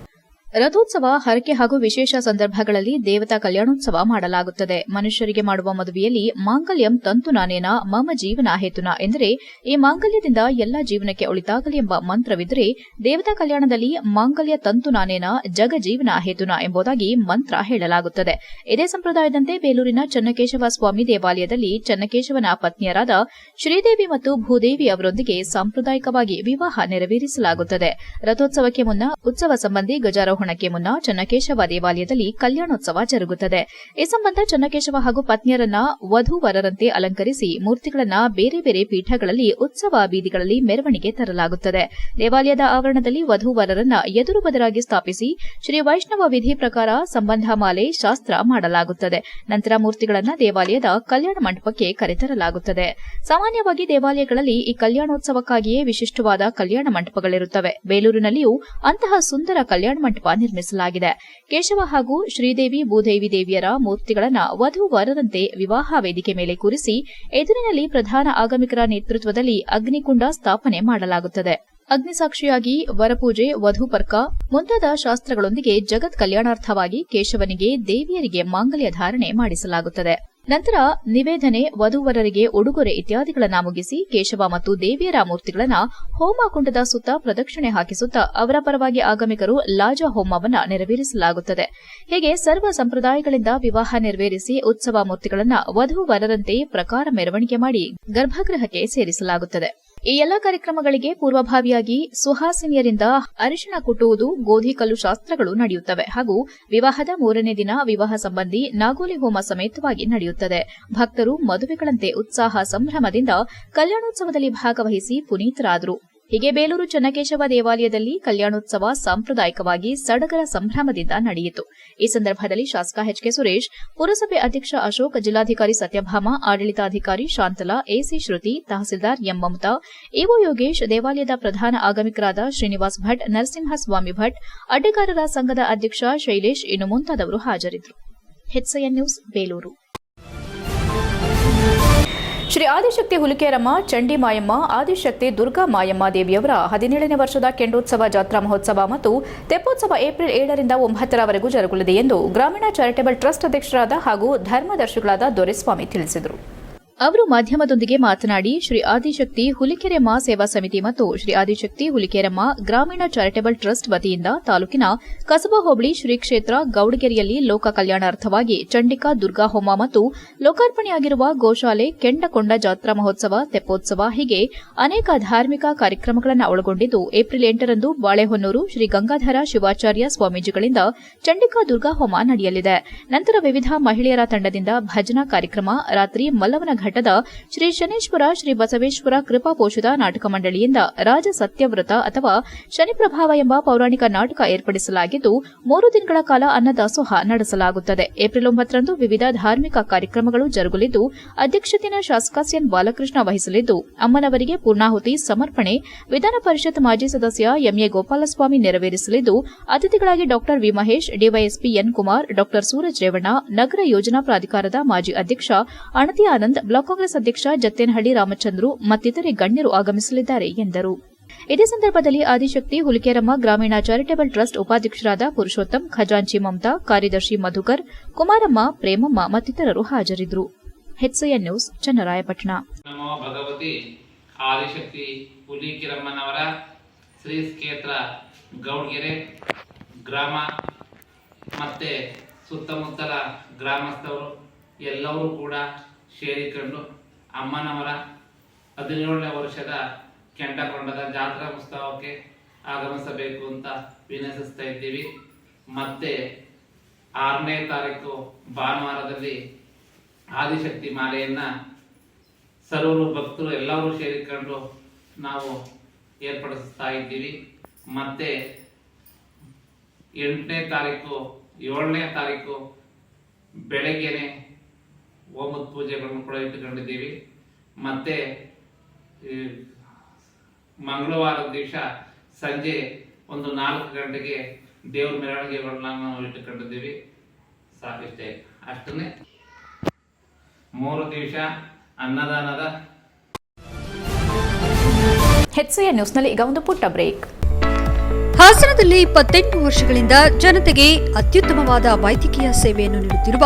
ರಥೋತ್ಸವ ಹರಕೆ ಹಾಗೂ ವಿಶೇಷ ಸಂದರ್ಭಗಳಲ್ಲಿ ದೇವತಾ ಕಲ್ಯಾಣೋತ್ಸವ ಮಾಡಲಾಗುತ್ತದೆ. ಮನುಷ್ಯರಿಗೆ ಮಾಡುವ ಮದುವೆಯಲ್ಲಿ ಮಾಂಗಲ್ಯಂ ತಂತು ನಾನೇನ, ಮಮ ಜೀವನ ಹೇತುನ ಎಂದರೆ ಈ ಮಾಂಗಲ್ಯದಿಂದ ಎಲ್ಲ ಜೀವನಕ್ಕೆ ಒಳಿತಾಗಲಿ ಎಂಬ ಮಂತ್ರವಿದ್ದರೆ ದೇವತಾ ಕಲ್ಯಾಣದಲ್ಲಿ ಮಾಂಗಲ್ಯ ತಂತು ನಾನೇನ, ಜಗ ಜೀವನ ಹೇತುನ ಎಂಬುದಾಗಿ ಮಂತ್ರ ಹೇಳಲಾಗುತ್ತದೆ. ಇದೇ ಸಂಪ್ರದಾಯದಂತೆ ಬೇಲೂರಿನ ಚನ್ನಕೇಶವ ಸ್ವಾಮಿ ದೇವಾಲಯದಲ್ಲಿ ಚನ್ನಕೇಶವನ ಪತ್ನಿಯರಾದ ಶ್ರೀದೇವಿ ಮತ್ತು ಭೂದೇವಿ ಅವರೊಂದಿಗೆ ಸಾಂಪ್ರದಾಯಿಕವಾಗಿ ವಿವಾಹ ನೆರವೇರಿಸಲಾಗುತ್ತದೆ. ರಥೋತ್ಸವಕ್ಕೆ ಮುನ್ನ ಉತ್ಸವ ಸಂಬಂಧಿ ಗಜಾರೋಹಣಕ್ಕೆ ಮುನ್ನ ಚನ್ನಕೇಶವ ದೇವಾಲಯದಲ್ಲಿ ಕಲ್ಯಾಣೋತ್ಸವ ಜರುಗುತ್ತದೆ. ಈ ಸಂಬಂಧ ಚನ್ನಕೇಶವ ಹಾಗೂ ಪತ್ನಿಯರನ್ನ ವಧುವರರಂತೆ ಅಲಂಕರಿಸಿ ಮೂರ್ತಿಗಳನ್ನ ಬೇರೆ ಬೇರೆ ಪೀಠಗಳಲ್ಲಿ, ಉತ್ಸವ ಬೀದಿಗಳಲ್ಲಿ ಮೆರವಣಿಗೆ ತರಲಾಗುತ್ತದೆ. ದೇವಾಲಯದ ಆವರಣದಲ್ಲಿ ವಧುವರರನ್ನ ಎದುರು ಬದರಾಗಿ ಸ್ಥಾಪಿಸಿ ಶ್ರೀ ವೈಷ್ಣವ ವಿಧಿ ಪ್ರಕಾರ ಸಂಬಂಧ ಮಾಲೆ, ಶಾಸ್ತ್ರ ಮಾಡಲಾಗುತ್ತದೆ. ನಂತರ ಮೂರ್ತಿಗಳನ್ನ ದೇವಾಲಯದ ಕಲ್ಯಾಣ ಮಂಟಪಕ್ಕೆ ಕರೆತರಲಾಗುತ್ತದೆ. ಸಾಮಾನ್ಯವಾಗಿ ದೇವಾಲಯಗಳಲ್ಲಿ ಈ ಕಲ್ಯಾಣೋತ್ಸವಕ್ಕಾಗಿಯೇ ವಿಶಿಷ್ಟವಾದ ಕಲ್ಯಾಣ ಮಂಟಪಗಳಿರುತ್ತವೆ. ಬೇಲೂರಿನಲ್ಲಿಯೂ ಅಂತಹ ಸುಂದರ ಕಲ್ಯಾಣ ಮಂಟಪ ನಿರ್ಮಿಸಲಾಗಿದೆ. ಕೇಶವ ಹಾಗೂ ಶ್ರೀದೇವಿ ಭೂದೇವಿ ದೇವಿಯರ ಮೂರ್ತಿಗಳನ್ನು ವಧು ವರದಂತೆ ವಿವಾಹ ವೇದಿಕೆ ಮೇಲೆ ಕೂರಿಸಿ ಎದುರಿನಲ್ಲಿ ಪ್ರಧಾನ ಆಗಮಿಕರ ನೇತೃತ್ವದಲ್ಲಿ ಅಗ್ನಿಕುಂಡ ಸ್ಥಾಪನೆ ಮಾಡಲಾಗುತ್ತದೆ. ಅಗ್ನಿಸಾಕ್ಷಿಯಾಗಿ ವರಪೂಜೆ ವಧುಪರ್ಕ ಮುಂತಾದ ಶಾಸ್ತ್ರಗಳೊಂದಿಗೆ ಜಗತ್ ಕಲ್ಯಾಣಾರ್ಥವಾಗಿ ಕೇಶವನಿಗೆ ದೇವಿಯರಿಗೆ ಮಾಂಗಲ್ಯ ಧಾರಣೆ ಮಾಡಿಸಲಾಗುತ್ತದೆ. ನಂತರ ನಿವೇದನೆ ವಧುವರರಿಗೆ ಉಡುಗೊರೆ ಇತ್ಯಾದಿಗಳನ್ನ ಮುಗಿಸಿ ಕೇಶವ ಮತ್ತು ದೇವಿಯರ ಮೂರ್ತಿಗಳನ್ನ ಹೋಮಕುಂಡದ ಸುತ್ತ ಪ್ರದಕ್ಷಿಣೆ ಹಾಕಿಸುತ್ತಾ ಅವರ ಪರವಾಗಿ ಆಗಮಿಕರು ಲಾಜ ಹೋಮವನ್ನ ನೆರವೇರಿಸಲಾಗುತ್ತದೆ. ಹೀಗೆ ಸರ್ವ ಸಂಪ್ರದಾಯಗಳಿಂದ ವಿವಾಹ ನೆರವೇರಿಸಿ ಉತ್ಸವ ಮೂರ್ತಿಗಳನ್ನ ವಧುವರರಂತೆ ಪ್ರಕಾರ ಮೆರವಣಿಗೆ ಮಾಡಿ ಗರ್ಭಗೃಹಕ್ಕೆ ಸೇರಿಸಲಾಗುತ್ತದೆ. ಈ ಎಲ್ಲ ಕಾರ್ಯಕ್ರಮಗಳಿಗೆ ಪೂರ್ವಭಾವಿಯಾಗಿ ಸುಹಾಸಿನಿಯರಿಂದ ಅರಿಶಿಣ ಕುಟ್ಟುವುದು, ಗೋಧಿ ಕಲ್ಲು ಶಾಸ್ತ್ರಗಳು ನಡೆಯುತ್ತವೆ ಹಾಗೂ ವಿವಾಹದ ಮೂರನೇ ದಿನ ವಿವಾಹ ಸಂಬಂಧಿ ನಾಗೋಲಿ ಹೋಮ ಸಮೇತವಾಗಿ ನಡೆಯುತ್ತದೆ. ಭಕ್ತರು ಮದುವೆಗಳಂತೆ ಉತ್ಸಾಹ ಸಂಭ್ರಮದಿಂದ ಕಲ್ಯಾಣೋತ್ಸವದಲ್ಲಿ ಭಾಗವಹಿಸಿ ಪುನೀತರಾದರು. ಹೀಗೆ ಬೇಲೂರು ಚನ್ನಕೇಶವ ದೇವಾಲಯದಲ್ಲಿ ಕಲ್ಯಾಣೋತ್ಸವ ಸಾಂಪ್ರದಾಯಿಕವಾಗಿ ಸಡಗರ ಸಂಭ್ರಮದಿಂದ ನಡೆಯಿತು. ಈ ಸಂದರ್ಭದಲ್ಲಿ ಶಾಸಕ ಎಚ್ಕೆ ಸುರೇಶ್, ಪುರಸಭೆ ಅಧ್ಯಕ್ಷ ಅಶೋಕ್, ಜಿಲ್ಲಾಧಿಕಾರಿ ಸತ್ಯಭಾಮ, ಆಡಳಿತಾಧಿಕಾರಿ ಶಾಂತಲಾ, ಎಸಿ ಶ್ರುತಿ, ತಹಸೀಲ್ದಾರ್ ಎಂ. ಮಮತಾ ಯೋಗೇಶ್, ದೇವಾಲಯದ ಪ್ರಧಾನ ಆಗಮಿಕರಾದ ಶ್ರೀನಿವಾಸ್ ಭಟ್, ನರಸಿಂಹಸ್ವಾಮಿ ಭಟ್, ಅಡ್ಡಗಾರರ ಸಂಘದ ಅಧ್ಯಕ್ಷ ಶೈಲೇಶ್, ಇನ್ನು ಮುಂತಾದವರು ಹಾಜರಿದ್ದರು. ಶ್ರೀ ಆದಿಶಕ್ತಿ ಹುಲಿಕೇರಮ್ಮ, ಚಂಡಿ ಮಾಯಮ್ಮ, ಆದಿಶಕ್ತಿ ದುರ್ಗಾ ಮಾಯಮ್ಮ ದೇವಿಯವರ ಹದಿನೇಳನೇ ವರ್ಷದ ಕೆಂಡೋತ್ಸವ ಜಾತ್ರಾ ಮಹೋತ್ಸವ ಮತ್ತು ತೆಪ್ಪೋತ್ಸವ ಏಪ್ರಿಲ್ ಏಳರಿಂದ ಒಂಬತ್ತರವರೆಗೂ ಜರುಗಲಿದೆ ಎಂದು ಗ್ರಾಮೀಣ ಚಾರಿಟೇಬಲ್ ಟ್ರಸ್ಟ್ ಅಧ್ಯಕ್ಷರಾದ ಹಾಗೂ ಧರ್ಮದರ್ಶಿಗಳಾದ ದೊರೆಸ್ವಾಮಿ ತಿಳಿಸಿದರು. ಅವರು ಮಾಧ್ಯಮದೊಂದಿಗೆ ಮಾತನಾಡಿ, ಶ್ರೀ ಆದಿಶಕ್ತಿ ಹುಲಿಕೆರೆಮ್ಮ ಸೇವಾ ಸಮಿತಿ ಮತ್ತು ಶ್ರೀ ಆದಿಶಕ್ತಿ ಹುಲಿಕೆರೆಮ್ಮ ಗ್ರಾಮೀಣ ಚಾರಿಟೇಬಲ್ ಟ್ರಸ್ಟ್ ವತಿಯಿಂದ ತಾಲೂಕಿನ ಕಸಬಾ ಹೋಬಳಿ ಶ್ರೀ ಕ್ಷೇತ್ರ ಗೌಡಗೆರೆಯಲ್ಲಿ ಲೋಕ ಕಲ್ಯಾಣಾರ್ಥವಾಗಿ ಚಂಡಿಕಾ ದುರ್ಗಾ ಹೋಮ ಮತ್ತು ಲೋಕಾರ್ಪಣೆಯಾಗಿರುವ ಗೋಶಾಲೆ ಕೆಂಡಕೊಂಡ ಜಾತ್ರಾ ಮಹೋತ್ಸವ, ತೆಪ್ಪೋತ್ಸವ ಹೀಗೆ ಅನೇಕ ಧಾರ್ಮಿಕ ಕಾರ್ಯಕ್ರಮಗಳನ್ನು ಒಳಗೊಂಡಿದ್ದು, ಏಪ್ರಿಲ್ ಎಂಟರಂದು ಬಾಳೆಹೊನ್ನೂರು ಶ್ರೀ ಗಂಗಾಧರ ಶಿವಾಚಾರ್ಯ ಸ್ವಾಮೀಜಿಗಳಿಂದ ಚಂಡಿಕಾ ದುರ್ಗಾ ಹೋಮ ನಡೆಯಲಿದೆ. ನಂತರ ವಿವಿಧ ಮಹಿಳೆಯರ ತಂಡದಿಂದ ಭಜನಾ ಕಾರ್ಯಕ್ರಮ, ರಾತ್ರಿ ಮಲ್ಲವನ ಘಟ್ಟದ ಶ್ರೀ ಶನೇಶ್ವರ, ಶ್ರೀ ಬಸವೇಶ್ವರ ಕೃಪಾ ಪೋಷಿತ ನಾಟಕ ಮಂಡಳಿಯಿಂದ ರಾಜ ಸತ್ಯವ್ರತ ಅಥವಾ ಶನಿಪ್ರಭಾವ ಎಂಬ ಪೌರಾಣಿಕ ನಾಟಕ ಏರ್ಪಡಿಸಲಾಗಿದ್ದು, ಮೂರು ದಿನಗಳ ಕಾಲ ಅನ್ನದಾಸೋಹ ನಡೆಸಲಾಗುತ್ತದೆ. ಏಪ್ರಿಲ್ ಒಂಬತ್ತರಂದು ವಿವಿಧ ಧಾರ್ಮಿಕ ಕಾರ್ಯಕ್ರಮಗಳು ಜರುಗಲಿದ್ದು ಅಧ್ಯಕ್ಷತೆಯನ್ನು ಶಾಸಕ ಸಿಎನ್ ಬಾಲಕೃಷ್ಣ ವಹಿಸಲಿದ್ದು, ಅಮ್ಮನವರಿಗೆ ಪೂರ್ಣಾಹುತಿ, ಸಮರ್ಪಣೆ, ವಿಧಾನ ಪರಿಷತ್ ಮಾಜಿ ಸದಸ್ಯ ಎಂಎ ಗೋಪಾಲಸ್ವಾಮಿ ನೆರವೇರಿಸಲಿದ್ದು, ಅತಿಥಿಗಳಾಗಿ Dr V Mahesh, DySP N Kumar Dr Suraj Revanna, ನಗರ ಯೋಜನಾ ಪ್ರಾಧಿಕಾರದ ಮಾಜಿ ಅಧ್ಯಕ್ಷ ಅಣತಿ ಆನಂದ್ ಬ್ಲಾಕ್ ಕಾಂಗ್ರೆಸ್ ಅಧ್ಯಕ್ಷ ಜತ್ತೇನಹಳ್ಳಿ ರಾಮಚಂದ್ರು ಮತ್ತಿತರೆ ಗಣ್ಯರು ಆಗಮಿಸಲಿದ್ದಾರೆ ಎಂದರು. ಇದೇ ಸಂದರ್ಭದಲ್ಲಿ ಆದಿಶಕ್ತಿ, ಹುಲಿಕೆರಮ್ಮ, ಗ್ರಾಮೀಣ ಚಾರಿಟೇಬಲ್ ಟ್ರಸ್ಟ್ ಉಪಾಧ್ಯಕ್ಷರಾದ ಪುರುಷೋತ್ತಮ್, ಖಜಾಂಚಿ ಮಮತಾ, ಕಾರ್ಯದರ್ಶಿ ಮಧುಕರ್, ಕುಮಾರಮ್ಮ, ಪ್ರೇಮಮ್ಮ ಮತ್ತಿತರರು ಹಾಜರಿದ್ದರು. HCN news, Channarayapatna. Bhagavati, Adishakti, ಹುಲಿಕಿರಮ್ಮನವರ ಶ್ರೀ ಕ್ಷೇತ್ರ ಗ್ರಾಮ ಮತ್ತು ಸುತ್ತಮುತ್ತಲ ಗ್ರಾಮಸ್ಥರು ಎಲ್ಲರೂ ಕೂಡ ಸೇರಿಕೊಂಡು ಅಮ್ಮನವರ ಹದಿನೇಳನೇ ವರ್ಷದ ಕೆಂಡಕೊಂಡದ ಜಾತ್ರಾ ಉತ್ಸವಕ್ಕೆ ಆಗಮಿಸಬೇಕು ಅಂತ ವಿನಂತಿಸ್ತಾ ಇದ್ದೀವಿ. ಮತ್ತೆ ಆರನೇ ತಾರೀಕು ಭಾನುವಾರದಲ್ಲಿ ಆದಿಶಕ್ತಿ ಮಾಲೆಯನ್ನ ಸರ್ವರು ಭಕ್ತರು ಎಲ್ಲರೂ ಸೇರಿಕೊಂಡು ನಾವು ಏರ್ಪಡಿಸ್ತಾ ಇದ್ದೀವಿ. ಮತ್ತೆ ಎಂಟನೇ ತಾರೀಕು, ಏಳನೇ ತಾರೀಕು ಬೆಳಗ್ಗೆನೆ ಹೋಮದ ಪೂಜೆಗಳನ್ನು ಕೂಡ ಇಟ್ಟುಕೊಂಡಿದ್ದೀವಿ. ಮತ್ತೆ ಈ ಮಂಗಳವಾರದ ದಿವಸ ಸಂಜೆ ಒಂದು ನಾಲ್ಕು ಗಂಟೆಗೆ ದೇವ್ರ ಮೆರವಣಿಗೆಗಳನ್ನ ನಾವು ಇಟ್ಟುಕೊಂಡಿದ್ದೀವಿ. ಸಾಕಿಷ್ಟೇ. ಅಷ್ಟನ್ನೇ. ಮೂರು ದಿವಸ ಅನ್ನದಾನದ ನ್ಯೂಸ್ ನ್ಯೂಸ್ನಲ್ಲಿ ಈಗ ಒಂದು ಪುಟ್ಟ ಬ್ರೇಕ್. ಹಾಸನದಲ್ಲಿ ಇಪ್ಪತ್ತೆಂಟು ವರ್ಷಗಳಿಂದ ಜನತೆಗೆ ಅತ್ಯುತ್ತಮವಾದ ವೈದ್ಯಕೀಯ ಸೇವೆಯನ್ನು ನೀಡುತ್ತಿರುವ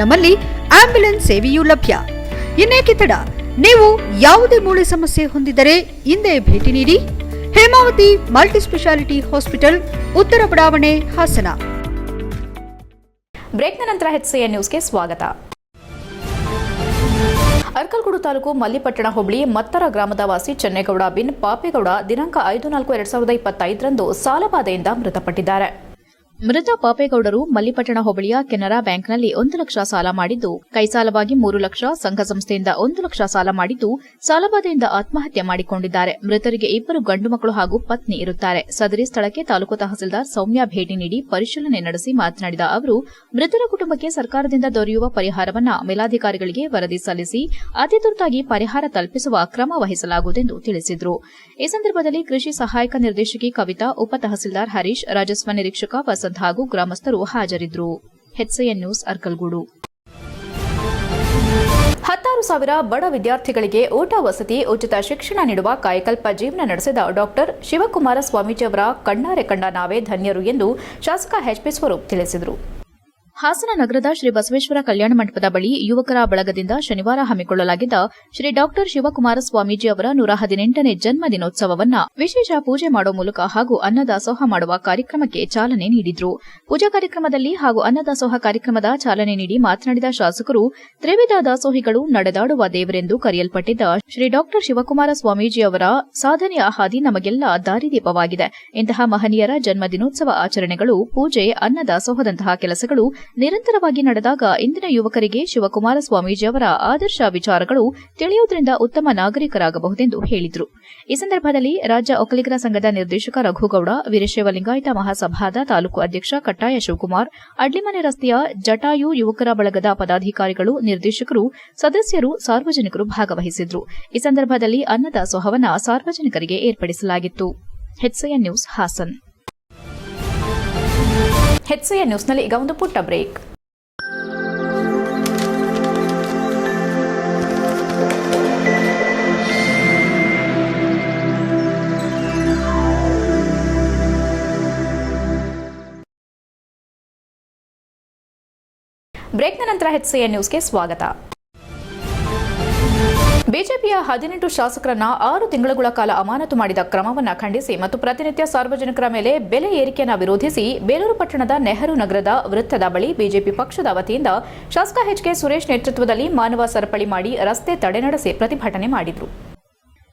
ನಮ್ಮಲ್ಲಿ ಆಂಬ್ಯುಲೆನ್ಸ್ ಸೇವೆಯೂ ಲಭ್ಯ. ಇನ್ನೇಕೆ ತಡ? ನೀವು ಯಾವುದೇ ಮೂಳೆ ಸಮಸ್ಯೆ ಹೊಂದಿದರೆ ಹಿಂದೆ ಭೇಟಿ ನೀಡಿ. ಹೇಮಾವತಿ ಮಲ್ಟಿ ಸ್ಪೆಷಾಲಿಟಿ ಹಾಸ್ಪಿಟಲ್, ಉತ್ತರ ಬಡಾವಣೆ, ಹಾಸನ. ಬ್ರೇಕ್ನ ನಂತರ ಎಚ್ಸಿಎನ್ ನ್ಯೂಸ್ಗೆ ಸ್ವಾಗತ. ಅರ್ಕಲ್ಗೂಡು ತಾಲೂಕು ಮಲ್ಲಿಪಟ್ಟಣ ಹೋಬಳಿ ಮತ್ತರ ಗ್ರಾಮದ ವಾಸಿ ಚೆನ್ನೇಗೌಡ ಬಿನ್ ಪಾಪೇಗೌಡ ದಿನಾಂಕ ಐದು ನಾಲ್ಕು ಎರಡ್ ಸಾವಿರದ ಇಪ್ಪತ್ತೈದರಂದು ಸಾಲಬಾಧೆಯಿಂದ ಮೃತಪಟ್ಟಿದ್ದಾರೆ. ಮೃತ ಪಾಪೇಗೌಡರು ಮಲ್ಲಿಪಟ್ಟಣ ಹೋಬಳಿಯ ಕೆನರಾ ಬ್ಯಾಂಕ್ನಲ್ಲಿ ಒಂದು ಲಕ್ಷ ಸಾಲ ಮಾಡಿದ್ದು ಕೈಸಾಲವಾಗಿ ಮೂರು ಲಕ್ಷ, ಸಂಘ ಸಂಸ್ಥೆಯಿಂದ ಒಂದು ಲಕ್ಷ ಸಾಲ ಮಾಡಿದ್ದು, ಸಾಲಬಾಧೆಯಿಂದ ಆತ್ಮಹತ್ಯೆ ಮಾಡಿಕೊಂಡಿದ್ದಾರೆ. ಮೃತರಿಗೆ ಇಬ್ಬರು ಗಂಡು ಮಕ್ಕಳು ಹಾಗೂ ಪತ್ನಿ ಇರುತ್ತಾರೆ. ಸದರಿ ಸ್ಥಳಕ್ಕೆ ತಾಲೂಕು ತಹಸೀಲ್ದಾರ್ ಸೌಮ್ಯ ಭೇಟಿ ನೀಡಿ ಪರಿಶೀಲನೆ ನಡೆಸಿ ಮಾತನಾಡಿದ ಅವರು, ಮೃತರ ಕುಟುಂಬಕ್ಕೆ ಸರ್ಕಾರದಿಂದ ದೊರೆಯುವ ಪರಿಹಾರವನ್ನ ಮೇಲಾಧಿಕಾರಿಗಳಿಗೆ ವರದಿ ಸಲ್ಲಿಸಿ ಅತಿ ತುರ್ತಾಗಿ ಪರಿಹಾರ ತಲುಪಿಸುವ ಕ್ರಮ ವಹಿಸಲಾಗುವುದೆಂದು ತಿಳಿಸಿದರು. ಈ ಸಂದರ್ಭದಲ್ಲಿ ಕೃಷಿ ಸಹಾಯಕ ನಿರ್ದೇಶಕಿ ಕವಿತಾ, ಉಪ ತಹಸೀಲ್ದಾರ್ ಹರೀಶ್, ರಾಜಸ್ವ ನಿರೀಕ್ಷಕ ವಸಂತ್ ಹಾಗೂ ಗ್ರಾಮಸ್ಥರು ಹಾಜರಿದ್ದರು ಹೆಚ್ಎನ್ ನ್ಯೂಸ್ ಅರ್ಕಲ್ಗೂಡು. ಹತ್ತಾರು ಸಾವಿರ ಬಡ ವಿದ್ಯಾರ್ಥಿಗಳಿಗೆ ಊಟ ವಸತಿ, ಉಚಿತ ಶಿಕ್ಷಣ ನೀಡುವ ಕಾಯಕಲ್ಪ ಜೀವನ ನಡೆಸಿದ ಡಾಕ್ಟರ್ ಶಿವಕುಮಾರ ಸ್ವಾಮೀಜಿ ಅವರ ಕಣ್ಣಾರೆ ಕಂಡ ನಾವೇ ಧನ್ಯರು ಎಂದು ಶಾಸಕ ಎಚ್ಪಿ ಸ್ವರೂಪ್ ತಿಳಿಸಿದರು. ಹಾಸನ ನಗರದ ಶ್ರೀ ಬಸವೇಶ್ವರ ಕಲ್ಯಾಣ ಮಂಟಪದ ಬಳಿ ಯುವಕರ ಬಳಗದಿಂದ ಶನಿವಾರ ಹಮ್ಮಿಕೊಳ್ಳಲಾಗಿದ್ದ ಶ್ರೀ ಡಾಕ್ಟರ್ ಶಿವಕುಮಾರ ಸ್ವಾಮೀಜಿ ಅವರ ನೂರ ಹದಿನೆಂಟನೇ ಜನ್ಮ ದಿನೋತ್ಸವವನ್ನ ವಿಶೇಷ ಪೂಜೆ ಮಾಡುವ ಮೂಲಕ ಹಾಗೂ ಅನ್ನದಾಸೋಹ ಮಾಡುವ ಕಾರ್ಯಕ್ರಮಕ್ಕೆ ಚಾಲನೆ ನೀಡಿದ್ರು. ಪೂಜಾ ಕಾರ್ಯಕ್ರಮದಲ್ಲಿ ಹಾಗೂ ಅನ್ನದಾಸೋಹ ಕಾರ್ಯಕ್ರಮದ ಚಾಲನೆ ನೀಡಿ ಮಾತನಾಡಿದ ಶಾಸಕರು, ತ್ರಿವಿಧ ದಾಸೋಹಿಗಳು ನಡೆದಾಡುವ ದೇವರೆಂದು ಕರೆಯಲ್ಪಟ್ಟಿದ್ದ ಶ್ರೀ ಡಾಕ್ಟರ್ ಶಿವಕುಮಾರ ಸ್ವಾಮೀಜಿ ಅವರ ಸಾಧನೆಯ ಹಾದಿ ನಮಗೆಲ್ಲ ದಾರಿದೀಪವಾಗಿದೆ. ಇಂತಹ ಮಹನೀಯರ ಜನ್ಮ ದಿನೋತ್ಸವ ಆಚರಣೆಗಳು, ಪೂಜೆ, ಅನ್ನದಾಸೋಹದಂತಹ ಕೆಲಸಗಳು ನಿರಂತರವಾಗಿ ನಡೆದಾಗ ಇಂದಿನ ಯುವಕರಿಗೆ ಶಿವಕುಮಾರ ಸ್ವಾಮೀಜಿ ಅವರ ಆದರ್ಶ ವಿಚಾರಗಳು ತಿಳಿಯುವುದರಿಂದ ಉತ್ತಮ ನಾಗರಿಕರಾಗಬಹುದೆಂದು ಹೇಳಿದರು. ಈ ಸಂದರ್ಭದಲ್ಲಿ ರಾಜ್ಯ ಒಕ್ಕಲಿಗರ ಸಂಘದ ನಿರ್ದೇಶಕ ರಘುಗೌಡ ವೀರಶೈವ ಲಿಂಗಾಯತ ಮಹಾಸಭಾದ ತಾಲೂಕು ಅಧ್ಯಕ್ಷ ಕಟ್ಟಾಯ ಶಿವಕುಮಾರ್, ಅಡ್ಲಿಮನೆ ರಸ್ತೆಯ ಜಟಾಯು ಯುವಕರ ಬಳಗದ ಪದಾಧಿಕಾರಿಗಳು, ನಿರ್ದೇಶಕರು, ಸದಸ್ಯರು, ಸಾರ್ವಜನಿಕರು ಭಾಗವಹಿಸಿದ್ರು. ಈ ಸಂದರ್ಭದಲ್ಲಿ ಅನ್ನದ ಅನ್ನದಾಸೋಹವನ್ನ ಸಾರ್ವಜನಿಕರಿಗೆ ಏರ್ಪಡಿಸಲಾಗಿತ್ತು. ನ್ಯೂಸ್ ಹಾಸನ್. ಹೆಚ್ಎನ್ ನ್ಯೂಸ್ನಲ್ಲಿ ಈಗ ಒಂದು ಪುಟ್ಟ ಬ್ರೇಕ್ ಬ್ರೇಕ್ನ ನಂತರ ಹೆಚ್ಎನ್ ನ್ಯೂಸ್ಗೆ ಸ್ವಾಗತ ಬಿಜೆಪಿಯ ಹದಿನೆಂಟು ಶಾಸಕರನ್ನ ಆರು ತಿಂಗಳುಗಳ ಕಾಲ ಅಮಾನತು ಮಾಡಿದ ಕ್ರಮವನ್ನು ಖಂಡಿಸಿ ಮತ್ತು ಪ್ರತಿನಿತ್ಯ ಸಾರ್ವಜನಿಕರ ಮೇಲೆ ಬೆಲೆ ಏರಿಕೆಯನ್ನು ವಿರೋಧಿಸಿ ಬೇಲೂರು ಪಟ್ಟಣದ ನೆಹರು ನಗರದ ವೃತ್ತದ ಬಳಿ ಬಿಜೆಪಿ ಪಕ್ಷದ ವತಿಯಿಂದ ಶಾಸಕ ಎಚ್ಕೆ ಸುರೇಶ್ ನೇತೃತ್ವದಲ್ಲಿ ಮಾನವ ಸರಪಳಿ ಮಾಡಿ ರಸ್ತೆ ತಡೆ ನಡೆಸಿ ಪ್ರತಿಭಟನೆ ಮಾಡಿದರು.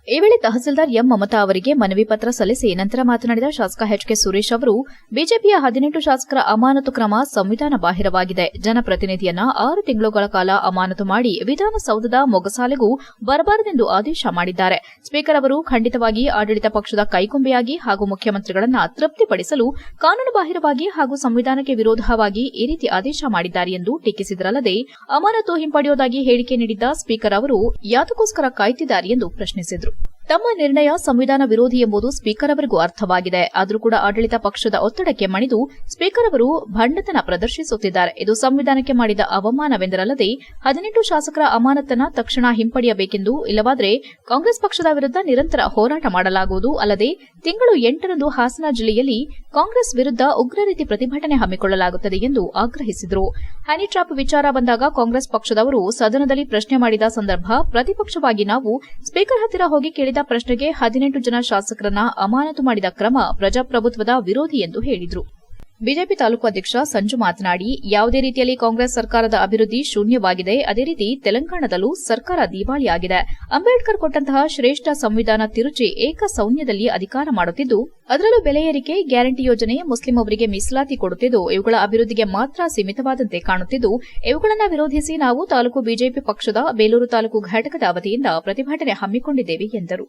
ಈ ವೇಳೆ ತಹಸೀಲ್ದಾರ್ ಎಂ ಮಮತಾ ಅವರಿಗೆ ಮನವಿ ಪತ್ರ ಸಲ್ಲಿಸಿ ನಂತರ ಮಾತನಾಡಿದ ಶಾಸಕ ಎಚ್ಕೆ ಸುರೇಶ್ ಅವರು, ಬಿಜೆಪಿಯ ಹದಿನೆಂಟು ಶಾಸಕರ ಅಮಾನತು ಕ್ರಮ ಸಂವಿಧಾನ ಬಾಹಿರವಾಗಿದೆ. ಜನಪ್ರತಿನಿಧಿಯನ್ನ ಆರು ತಿಂಗಳುಗಳ ಕಾಲ ಅಮಾನತು ಮಾಡಿ ವಿಧಾನಸೌಧದ ಮೊಗಸಾಲೆಗೂ ಬರಬಾರದೆಂದು ಆದೇಶ ಮಾಡಿದ್ದಾರೆ. ಸ್ಪೀಕರ್ ಅವರು ಖಂಡಿತವಾಗಿ ಆಡಳಿತ ಪಕ್ಷದ ಕೈಗೊಂಬೆಯಾಗಿ ಹಾಗೂ ಮುಖ್ಯಮಂತ್ರಿಗಳನ್ನ ತೃಪ್ತಿಪಡಿಸಲು ಕಾನೂನುಬಾಹಿರವಾಗಿ ಹಾಗೂ ಸಂವಿಧಾನಕ್ಕೆ ವಿರೋಧವಾಗಿ ಈ ರೀತಿ ಆದೇಶ ಮಾಡಿದ್ದಾರೆ ಎಂದು ಟೀಕಿಸಿದರಲ್ಲದೆ, ಅಮಾನತು ಹಿಂಪಡೆಯುವುದಾಗಿ ಹೇಳಿಕೆ ನೀಡಿದ್ದ ಸ್ಪೀಕರ್ ಅವರು, ಯಾತಕ್ಕೋಸ್ಕರ ಕಾಯ್ತಿದ್ದಾರೆ ಎಂದು ಪ್ರಶ್ನಿಸಿದರು. ತಮ್ಮ ನಿರ್ಣಯ ಸಂವಿಧಾನ ವಿರೋಧಿ ಎಂಬುದು ಸ್ಪೀಕರ್ ಅವರಿಗೂ ಅರ್ಥವಾಗಿದೆ. ಆದರೂ ಕೂಡ ಆಡಳಿತ ಪಕ್ಷದ ಒತ್ತಡಕ್ಕೆ ಮಣಿದು ಸ್ಪೀಕರ್ ಅವರು ಭಂಡತನ ಪ್ರದರ್ಶಿಸುತ್ತಿದ್ದಾರೆ. ಇದು ಸಂವಿಧಾನಕ್ಕೆ ಮಾಡಿದ ಅವಮಾನವೆಂದರಲ್ಲದೆ ಹದಿನೆಂಟು ಶಾಸಕರ ಅಮಾನತನ್ನ ತಕ್ಷಣ ಹಿಂಪಡೆಯಬೇಕೆಂದು ಇಲ್ಲವಾದರೆ ಕಾಂಗ್ರೆಸ್ ಪಕ್ಷದ ವಿರುದ್ಧ ನಿರಂತರ ಹೋರಾಟ ಮಾಡಲಾಗುವುದು. ಅಲ್ಲದೆ ತಿಂಗಳು ಎಂಟರಂದು ಹಾಸನ ಜಿಲ್ಲೆಯಲ್ಲಿ ಕಾಂಗ್ರೆಸ್ ವಿರುದ್ಧ ಉಗ್ರ ರೀತಿ ಪ್ರತಿಭಟನೆ ಹಮ್ಮಿಕೊಳ್ಳಲಾಗುತ್ತದೆ ಎಂದು ಆಗ್ರಹಿಸಿದರು. ಹನಿ ಟ್ರಾಪ್ ವಿಚಾರ ಬಂದಾಗ ಕಾಂಗ್ರೆಸ್ ಪಕ್ಷದವರು ಸದನದಲ್ಲಿ ಪ್ರಶ್ನೆ ಮಾಡಿದ ಸಂದರ್ಭ ಪ್ರತಿಪಕ್ಷವಾಗಿ ನಾವು ಸ್ಪೀಕರ್ ಹತ್ತಿರ ಹೋಗಿ ಕೇಳಿದ ಪ್ರಶ್ನೆಗೆ ಹದಿನೆಂಟು ಜನ ಶಾಸಕರನ್ನ ಅಮಾನತು ಮಾಡಿದ ಕ್ರಮ ಪ್ರಜಾಪ್ರಭುತ್ವದ ವಿರೋಧಿ ಎಂದು ಹೇಳಿದರು. ಬಿಜೆಪಿ ತಾಲೂಕು ಅಧ್ಯಕ್ಷ ಸಂಜು ಮಾತನಾಡಿ, ಯಾವುದೇ ರೀತಿಯಲ್ಲಿ ಕಾಂಗ್ರೆಸ್ ಸರ್ಕಾರದ ಅಭಿವೃದ್ಧಿ ಶೂನ್ಯವಾಗಿದೆ. ಅದೇ ರೀತಿ ತೆಲಂಗಾಣದಲ್ಲೂ ಸರ್ಕಾರ ದಿವಾಳಿಯಾಗಿದೆ. ಅಂಬೇಡ್ಕರ್ ಕೊಟ್ಟಂತಹ ಶ್ರೇಷ್ಠ ಸಂವಿಧಾನ ತಿರುಚಿ ಏಕ ಸೌನ್ಯದಲ್ಲಿ ಅಧಿಕಾರ ಮಾಡುತ್ತಿದ್ದು, ಅದರಲ್ಲೂ ಬೆಲೆ ಏರಿಕೆ, ಗ್ಯಾರಂಟಿ ಯೋಜನೆ, ಮುಸ್ಲಿಂ ಅವರಿಗೆ ಮೀಸಲಾತಿ ಕೊಡುತ್ತಿದ್ದು, ಇವುಗಳ ಅಭಿವೃದ್ಧಿಗೆ ಮಾತ್ರ ಸೀಮಿತವಾದಂತೆ ಕಾಣುತ್ತಿದ್ದು, ಇವುಗಳನ್ನು ವಿರೋಧಿಸಿ ನಾವು ತಾಲೂಕು ಬಿಜೆಪಿ ಪಕ್ಷದ ಬೇಲೂರು ತಾಲೂಕು ಘಟಕದ ವತಿಯಿಂದ ಪ್ರತಿಭಟನೆ ಹಮ್ಮಿಕೊಂಡಿದ್ದೇವೆ ಎಂದರು.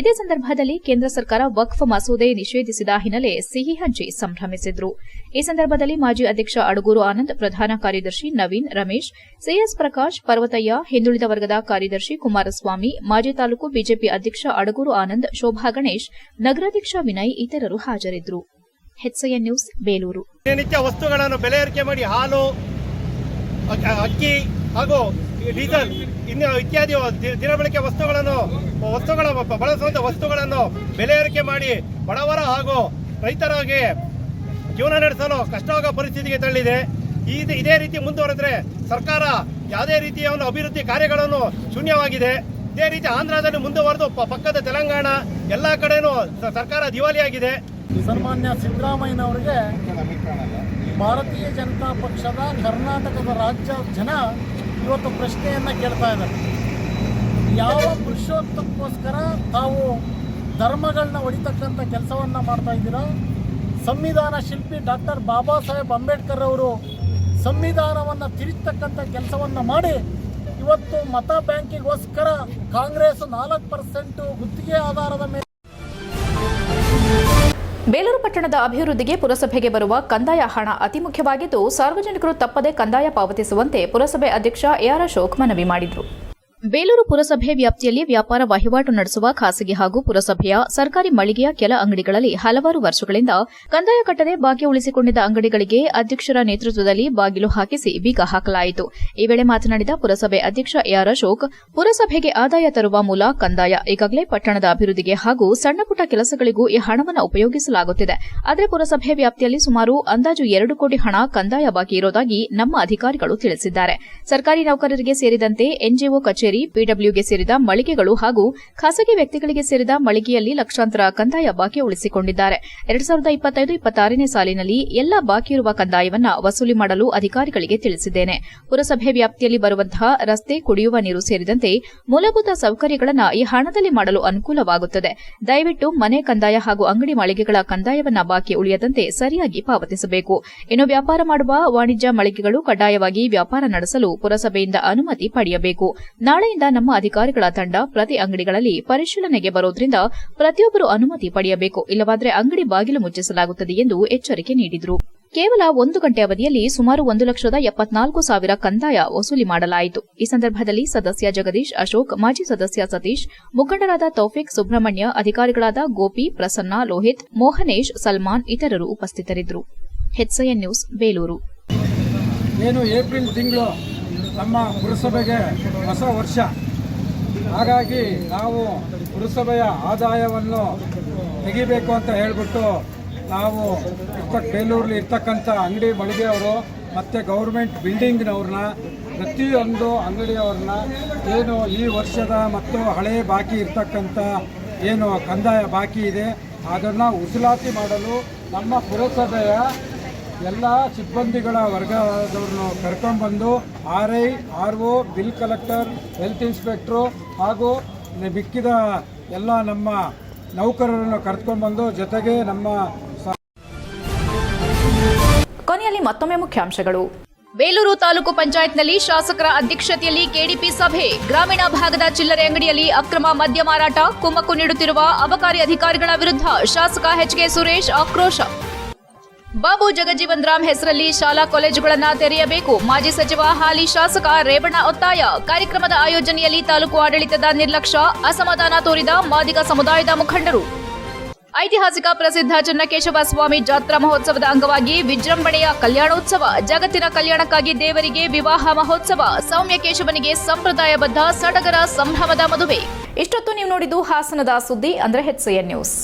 ಇದೇ ಸಂದರ್ಭದಲ್ಲಿ ಕೇಂದ್ರ ಸರ್ಕಾರ ವಕ್ಫ್ ಮಸೂದೆ ನಿಷೇಧಿಸಿದ ಹಿನ್ನೆಲೆ ಸಿಹಿ ಹಂಚಿ ಸಂಭ್ರಮಿಸಿದ್ರು. ಈ ಸಂದರ್ಭದಲ್ಲಿ ಮಾಜಿ ಅಧ್ಯಕ್ಷ ಅಡಗೂರು ಆನಂದ್, ಪ್ರಧಾನ ಕಾರ್ಯದರ್ಶಿ ನವೀನ್, ರಮೇಶ್ ಸಿಎಸ್ ಪ್ರಕಾಶ್, ಪರ್ವತಯ್ಯ, ಹಿಂದುಳಿದ ವರ್ಗದ ಕಾರ್ಯದರ್ಶಿ ಕುಮಾರಸ್ವಾಮಿ, ಮಾಜಿ ತಾಲೂಕು ಬಿಜೆಪಿ ಅಧ್ಯಕ್ಷ ಅಡಗೂರು ಆನಂದ್, ಶೋಭಾ ಗಣೇಶ್, ನಗರಾಧ್ಯಕ್ಷ ವಿನಯ್ ಇತರರು ಹಾಜರಿದ್ದರು. ನ್ಯೂಸ್, ಬೇಲೂರು. ದಿನನಿತ್ಯ ವಸ್ತುಗಳನ್ನು ಬೆಲೆ ಏರಿಕೆ ಮಾಡಿ ಹಾಲು, ಅಕ್ಕಿ ಹಾಗೂ ಡೀಸೆಲ್ ಇತ್ಯಾದಿ ದಿನಬಳಕೆ ವಸ್ತುಗಳನ್ನು, ವಸ್ತುಗಳ ಬ- ಬಳಸುವಂತ ವಸ್ತುಗಳನ್ನು ಬೆಲೆ ಏರಿಕೆ ಮಾಡಿ ಬಡವರ ಹಾಗೂ ರೈತರಿಗೆ ಜೀವನ ನಡೆಸಲು ಕಷ್ಟವಾಗ ಪರಿಸ್ಥಿತಿಗೆ ತಳ್ಳಿದೆ. ಈ ಇದೇ ರೀತಿ ಮುಂದುವರೆದ್ರೆ ಸರ್ಕಾರ ಯಾವುದೇ ರೀತಿಯ ಒಂದು ಅಭಿವೃದ್ಧಿ ಕಾರ್ಯಗಳನ್ನು ಶೂನ್ಯವಾಗಿದೆ. ಇದೇ ರೀತಿ ಆಂಧ್ರದಲ್ಲಿ ಮುಂದುವರೆದು ಪಕ್ಕದ ತೆಲಂಗಾಣ ಎಲ್ಲ ಕಡೆನೂ ಸರ್ಕಾರ ದಿವಾಲಿಯಾಗಿದೆ. ಸನ್ಮಾನ್ಯ ಸಿದ್ದರಾಮಯ್ಯನವರಿಗೆ ಭಾರತೀಯ ಜನತಾ ಪಕ್ಷದ ಕರ್ನಾಟಕದ ರಾಜ್ಯ ಜನ ಇವತ್ತು ಪ್ರಶ್ನೆಯನ್ನು ಕೇಳ್ತಾ ಇದ್ದಾರೆ. ಯಾವ ಪುರುಷೋತ್ತಮಕ್ಕೋಸ್ಕರ ತಾವು ಧರ್ಮಗಳನ್ನ ಹೊಡಿತಕ್ಕಂಥ ಕೆಲಸವನ್ನು ಮಾಡ್ತಾ ಇದ್ದೀರಾ? ಸಂವಿಧಾನ ಶಿಲ್ಪಿ ಡಾಕ್ಟರ್ ಬಾಬಾ ಸಾಹೇಬ್ ಅಂಬೇಡ್ಕರ್ ಅವರು ಸಂವಿಧಾನವನ್ನು ತಿರುಚತಕ್ಕಂಥ ಕೆಲಸವನ್ನು ಮಾಡಿ ಇವತ್ತು ಮತ ಬ್ಯಾಂಕಿಗೋಸ್ಕರ ಕಾಂಗ್ರೆಸ್ ನಾಲ್ಕು ಪರ್ಸೆಂಟು ಗುತ್ತಿಗೆ ಆಧಾರದ ಮೇಲೆ ಬೇಲೂರು ಪಟ್ಟಣದ ಅಭಿವೃದ್ಧಿಗೆ ಪುರಸಭೆಗೆ ಬರುವ ಕಂದಾಯ ಹಣ ಅತಿ ಮುಖ್ಯವಾಗಿದ್ದು ಸಾರ್ವಜನಿಕರು ತಪ್ಪದೆ ಕಂದಾಯ ಪಾವತಿಸುವಂತೆ ಪುರಸಭೆ ಅಧ್ಯಕ್ಷ ಎಆರ್ ಅಶೋಕ್ ಮನವಿ ಮಾಡಿದರು. ಬೇಲೂರು ಪುರಸಭೆ ವ್ಯಾಪ್ತಿಯಲ್ಲಿ ವ್ಯಾಪಾರ ವಹಿವಾಟು ನಡೆಸುವ ಖಾಸಗಿ ಹಾಗೂ ಪುರಸಭೆಯ ಸರ್ಕಾರಿ ಮಳಿಗೆಯ ಕೆಲ ಅಂಗಡಿಗಳಲ್ಲಿ ಹಲವಾರು ವರ್ಷಗಳಿಂದ ಕಂದಾಯ ಕಟ್ಟದೆ ಬಾಕಿ ಉಳಿಸಿಕೊಂಡಿದ್ದ ಅಂಗಡಿಗಳಿಗೆ ಅಧ್ಯಕ್ಷರ ನೇತೃತ್ವದಲ್ಲಿ ಬಾಗಿಲು ಹಾಕಿಸಿ ಬೀಗ ಹಾಕಲಾಯಿತು. ಈ ವೇಳೆ ಮಾತನಾಡಿದ ಪುರಸಭೆ ಅಧ್ಯಕ್ಷ ಎಆರ್ ಅಶೋಕ್, ಪುರಸಭೆಗೆ ಆದಾಯ ತರುವ ಮೂಲ ಕಂದಾಯ ಈಗಾಗಲೇ ಪಟ್ಟಣದ ಅಭಿವೃದ್ಧಿಗೆ ಹಾಗೂ ಸಣ್ಣಪುಟ್ಟ ಕೆಲಸಗಳಿಗೂ ಈ ಹಣವನ್ನು ಉಪಯೋಗಿಸಲಾಗುತ್ತಿದೆ. ಆದರೆ ಪುರಸಭೆ ವ್ಯಾಪ್ತಿಯಲ್ಲಿ ಸುಮಾರು ಅಂದಾಜು ಎರಡು ಕೋಟಿ ಹಣ ಕಂದಾಯ ಬಾಕಿ ಇರೋದಾಗಿ ನಮ್ಮ ಅಧಿಕಾರಿಗಳು ತಿಳಿಸಿದ್ದಾರೆ. ಸರ್ಕಾರಿ ನೌಕರರಿಗೆ ಸೇರಿದಂತೆ ಎನ್ಜಿಒ ಕಚೇರಿ ಪಿಡಬ್ಲ್ಯೂಗೆ ಸೇರಿದ ಮಳಿಗೆಗಳು ಹಾಗೂ ಖಾಸಗಿ ವ್ಯಕ್ತಿಗಳಿಗೆ ಸೇರಿದ ಮಳಿಗೆಯಲ್ಲಿ ಲಕ್ಷಾಂತರ ಕಂದಾಯ ಬಾಕಿ ಉಳಿಸಿಕೊಂಡಿದ್ದಾರೆ. ಎರಡ್ ಸಾವಿರದ ಇಪ್ಪತ್ತೈದು, ಇಪ್ಪತ್ತಾರನೇ ಸಾಲಿನಲ್ಲಿ ಎಲ್ಲ ಬಾಕಿ ಇರುವ ಕಂದಾಯವನ್ನು ವಸೂಲಿ ಮಾಡಲು ಅಧಿಕಾರಿಗಳಿಗೆ ತಿಳಿಸಿದ್ದೇನೆ. ಪುರಸಭೆ ವ್ಯಾಪ್ತಿಯಲ್ಲಿ ಬರುವಂತಹ ರಸ್ತೆ, ಕುಡಿಯುವ ನೀರು ಸೇರಿದಂತೆ ಮೂಲಭೂತ ಸೌಕರ್ಯಗಳನ್ನು ಈ ಹಣದಲ್ಲಿ ಮಾಡಲು ಅನುಕೂಲವಾಗುತ್ತದೆ. ದಯವಿಟ್ಟು ಮನೆ ಕಂದಾಯ ಹಾಗೂ ಅಂಗಡಿ ಮಳಿಗೆಗಳ ಕಂದಾಯವನ್ನು ಬಾಕಿ ಉಳಿಯದಂತೆ ಸರಿಯಾಗಿ ಪಾವತಿಸಬೇಕು. ಇನ್ನು ವ್ಯಾಪಾರ ಮಾಡುವ ವಾಣಿಜ್ಯ ಮಳಿಗೆಗಳು ಕಡ್ಡಾಯವಾಗಿ ವ್ಯಾಪಾರ ನಡೆಸಲು ಪುರಸಭೆಯಿಂದ ಅನುಮತಿ ಪಡೆಯಬೇಕು. ನಾಳೆಯಿಂದ ನಮ್ಮ ಅಧಿಕಾರಿಗಳ ತಂಡ ಪ್ರತಿ ಅಂಗಡಿಗಳಲ್ಲಿ ಪರಿಶೀಲನೆಗೆ ಬರೋದ್ರಿಂದ ಪ್ರತಿಯೊಬ್ಬರು ಅನುಮತಿ ಪಡೆಯಬೇಕು, ಇಲ್ಲವಾದರೆ ಅಂಗಡಿ ಬಾಗಿಲು ಮುಚ್ಚಿಸಲಾಗುತ್ತದೆ ಎಂದು ಎಚ್ಚರಿಕೆ ನೀಡಿದರು. ಕೇವಲ ಒಂದು ಗಂಟೆ ಅವಧಿಯಲ್ಲಿ ಸುಮಾರು ಒಂದು ಲಕ್ಷದ ಎಪ್ಪತ್ನಾಲ್ಕು ಸಾವಿರ ಕಂದಾಯ ವಸೂಲಿ ಮಾಡಲಾಯಿತು. ಈ ಸಂದರ್ಭದಲ್ಲಿ ಸದಸ್ಯ ಜಗದೀಶ್ ಅಶೋಕ್, ಮಾಜಿ ಸದಸ್ಯ ಸತೀಶ್, ಮುಖಂಡರಾದ ತೌಫಿಕ್ ಸುಬ್ರಹ್ಮಣ್ಯ, ಅಧಿಕಾರಿಗಳಾದ ಗೋಪಿ, ಪ್ರಸನ್ನ, ಲೋಹಿತ್, ಮೋಹನೇಶ್, ಸಲ್ಮಾನ್ ಇತರರು ಉಪಸ್ಥಿತರಿದ್ದರು. ನ್ಯೂಸ್, ಬೇಲೂರು. ನಮ್ಮ ಪುರಸಭೆಗೆ ಹೊಸ ವರ್ಷ. ಹಾಗಾಗಿ ನಾವು ಪುರಸಭೆಯ ಆದಾಯವನ್ನು ತೆಗಿಬೇಕು ಅಂತ ಹೇಳಿಬಿಟ್ಟು ನಾವು ಇರ್ತಕ್ಕ ಬೇಲೂರಲ್ಲಿ ಇರ್ತಕ್ಕಂಥ ಅಂಗಡಿ ಮಳಿಗೆಯವರು ಮತ್ತು ಗೌರ್ಮೆಂಟ್ ಬಿಲ್ಡಿಂಗ್ನವ್ರನ್ನ, ಪ್ರತಿಯೊಂದು ಅಂಗಡಿಯವ್ರನ್ನ ಏನು ಈ ವರ್ಷದ ಮತ್ತು ಹಳೆ ಬಾಕಿ ಇರ್ತಕ್ಕಂಥ ಏನು ಕಂದಾಯ ಬಾಕಿ ಇದೆ, ಅದನ್ನು ಉಸುಲಾತಿ ಮಾಡಲು ನಮ್ಮ ಪುರಸಭೆಯ ಎಲ್ಲ ಸಿಬ್ಬಂದಿಗಳ ವರ್ಗದವ್ರನ್ನು ಕರ್ಕೊಂಡ್ಬಂದು R I R O bill collector, health inspector ಹಾಗೂ ಬಿಕ್ಕಿದ ಎಲ್ಲ ನಮ್ಮ ನೌಕರರನ್ನು ಕರ್ಕೊಂಡ್ಬಂದು ಜೊತೆಗೆ ನಮ್ಮ ಕೊನೆಯಲ್ಲಿ ಮತ್ತೊಮ್ಮೆ ಮುಖ್ಯಾಂಶಗಳು. ಬೇಲೂರು ತಾಲೂಕು ಪಂಚಾಯತ್ನಲ್ಲಿ ಶಾಸಕರ ಅಧ್ಯಕ್ಷತೆಯಲ್ಲಿ ಕೆಡಿಪಿ ಸಭೆ. ಗ್ರಾಮೀಣ ಭಾಗದ ಚಿಲ್ಲರೆ ಅಂಗಡಿಯಲ್ಲಿ ಅಕ್ರಮ ಮದ್ಯ ಮಾರಾಟ ಕುಮ್ಮಕ್ಕು ನೀಡುತ್ತಿರುವ ಅಬಕಾರಿ ಅಧಿಕಾರಿಗಳ ವಿರುದ್ಧ ಶಾಸಕ ಎಚ್ಕೆ ಸುರೇಶ್ ಆಕ್ರೋಶ. ಬಾಬು ಜಗಜೀವನ್ ರಾಮ್ ಹೆಸರಲ್ಲಿ ಶಾಲಾ ಕಾಲೇಜುಗಳನ್ನು ತೆರೆಯಬೇಕು. ಮಾಜಿ ಸಚಿವ ಹಾಲಿ ಶಾಸಕ ರೇವಣ್ಣ ಒತ್ತಾಯ. ಕಾರ್ಯಕ್ರಮದ ಆಯೋಜನೆಯಲ್ಲಿ ತಾಲೂಕು ಆಡಳಿತದ ನಿರ್ಲಕ್ಷ್ಯ ಅಸಮಾಧಾನ ತೋರಿದ ಮಾದಿಗ ಸಮುದಾಯದ ಮುಖಂಡರು. ಐತಿಹಾಸಿಕ ಪ್ರಸಿದ್ಧ ಚನ್ನಕೇಶವ ಸ್ವಾಮಿ ಜಾತ್ರಾ ಮಹೋತ್ಸವದ ಅಂಗವಾಗಿ ವಿಜೃಂಭಣೆಯ ಕಲ್ಯಾಣೋತ್ಸವ. ಜಗತ್ತಿನ ಕಲ್ಯಾಣಕ್ಕಾಗಿ ದೇವರಿಗೆ ವಿವಾಹ ಮಹೋತ್ಸವ. ಸೌಮ್ಯ ಕೇಶವನಿಗೆ ಸಂಪ್ರದಾಯಬದ್ಧ ಸಡಗರ ಸಂಭ್ರಮದ ಮದುವೆ. ಇಷ್ಟೊತ್ತು ನೀವು ನೋಡಿದ್ದು ಹಾಸನದ ಸುದ್ದಿ, ಅಂದ್ರೆ ಹೆಚ್ಎನ್ ನ್ಯೂಸ್